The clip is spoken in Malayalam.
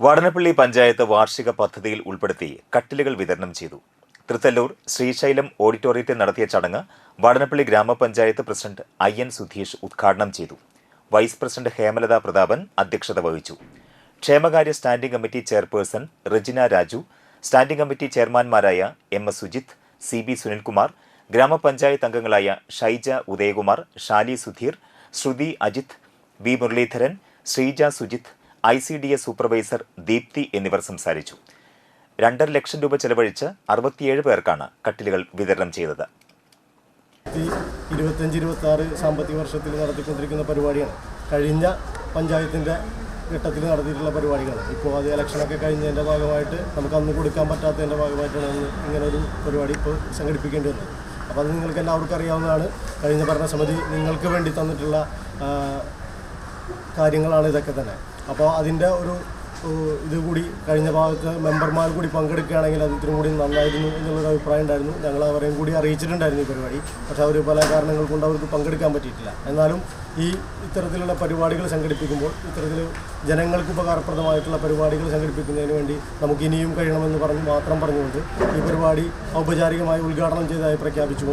വാടനപ്പള്ളി പഞ്ചായത്ത് വാർഷിക പദ്ധതിയിൽ ഉൾപ്പെടുത്തി കട്ടിലുകൾ വിതരണം ചെയ്തു. തൃത്തല്ലൂർ ശ്രീശൈലം ഓഡിറ്റോറിയത്തിൽ നടത്തിയ ചടങ്ങ് വാടനപ്പള്ളി ഗ്രാമപഞ്ചായത്ത് പ്രസിഡന്റ് എൻ സുധീഷ് ഉദ്ഘാടനം ചെയ്തു. വൈസ് പ്രസിഡന്റ് ഹേമലത പ്രതാപൻ അധ്യക്ഷത വഹിച്ചു. ക്ഷേമകാര്യ standing committee chairperson Regina Raju standing committee ചെയർമാൻമാരായ M S Sujith C B Sunilkumar ഗ്രാമപഞ്ചായത്ത് അംഗങ്ങളായ Shyja Udayakumar Shali Sudheer Sruthi Ajith V Muraleedharan Sreeja Sujith I C D S supervisor Deepthi എന്നിവർ സംസാരിച്ചു. രണ്ടര ലക്ഷം രൂപ ചെലവഴിച്ച് അറുപത്തിയേഴ് പേർക്കാണ് കട്ടിലുകൾ വിതരണം ചെയ്തത്. ഇരുപത്തഞ്ച് ഇരുപത്തി ആറ് സാമ്പത്തിക വർഷത്തിൽ നടത്തിക്കൊണ്ടിരിക്കുന്ന പരിപാടിയാണ്. കഴിഞ്ഞ പഞ്ചായത്തിന്റെ ഘട്ടത്തിൽ നടത്തിയിട്ടുള്ള പരിപാടികളാണ്. ഇപ്പോൾ അത് ഇലക്ഷനൊക്കെ കഴിഞ്ഞതിന്റെ ഭാഗമായിട്ട് നമുക്ക് അന്ന് കൊടുക്കാൻ പറ്റാത്തതിന്റെ ഭാഗമായിട്ടാണ് ഇങ്ങനെ ഒരു പരിപാടി ഇപ്പോൾ സംഘടിപ്പിക്കേണ്ടി വന്നത്. അപ്പോൾ അത് നിങ്ങൾക്ക് എല്ലാവർക്കും അറിയാവുന്നതാണ്. കഴിഞ്ഞ ഭരണസമിതി നിങ്ങൾക്ക് വേണ്ടി തന്നിട്ടുള്ള കാര്യങ്ങളാണ് ഇതൊക്കെ തന്നെ. അപ്പോൾ അതിന്റെ ഒരു ഇത് കൂടി കഴിഞ്ഞ ഭാഗത്ത് മെമ്പർമാർ കൂടി പങ്കെടുക്കുകയാണെങ്കിൽ അത് ഇത്തിരി കൂടി നന്നായിരുന്നു എന്നുള്ളൊരു അഭിപ്രായം ഉണ്ടായിരുന്നു. ഞങ്ങൾ അവരെയും കൂടി അറിയിച്ചിട്ടുണ്ടായിരുന്നു ഈ പരിപാടി. പക്ഷേ അവർ പല കാരണങ്ങൾ കൊണ്ട് അവർക്ക് പങ്കെടുക്കാൻ പറ്റിയിട്ടില്ല. എന്നാലും ഈ ഇത്തരത്തിലുള്ള പരിപാടികൾ സംഘടിപ്പിക്കുമ്പോൾ ഇത്തരത്തിൽ ജനങ്ങൾക്ക് ഉപകാരപ്രദമായിട്ടുള്ള പരിപാടികൾ സംഘടിപ്പിക്കുന്നതിന് വേണ്ടി നമുക്ക് ഇനിയും കഴിയണമെന്ന് പറഞ്ഞ് മാത്രം പറഞ്ഞുകൊണ്ട് ഈ പരിപാടി ഔപചാരികമായി ഉദ്ഘാടനം ചെയ്തതായി പ്രഖ്യാപിച്ചുകൊണ്ട്